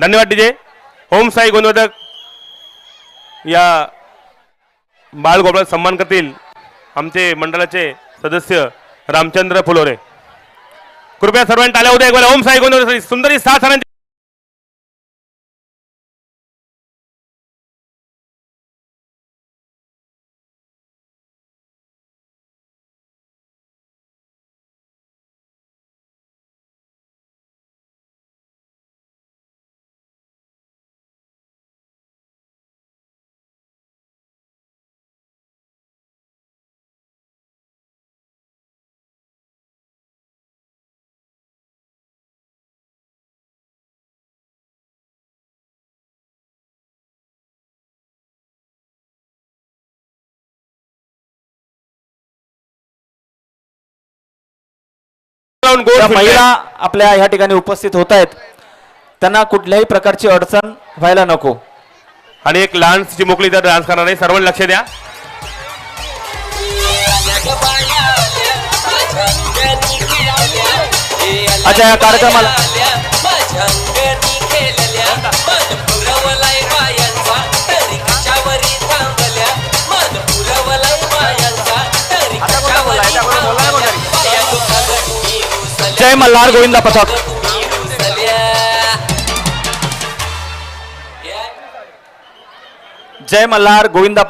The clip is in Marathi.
धन्यवाद डीजे. ओम साई गोंदवदक या बाळगोपाळ सन्मान करतील आमचे मंडळाचे सदस्य रामचंद्र फुलोरे. कृपया सर्वांनी टाळ्या उद्या एक वेळा ओम साई गोंदवदक सुंदरी सात आनंद. लावून गोल. महिला आपल्या ह्या ठिकाणी उपस्थित होत आहेत त्यांना कुठल्याही प्रकारची अडचण व्हायला नको आणि एक लहानशी मोकळी तर डान्स करणार आहे सर्वांनी लक्ष द्या अच्छा या कार्यक्रमाला जय मल्हार गोविंदा प्रसाद. जय मल्हार गोविंदा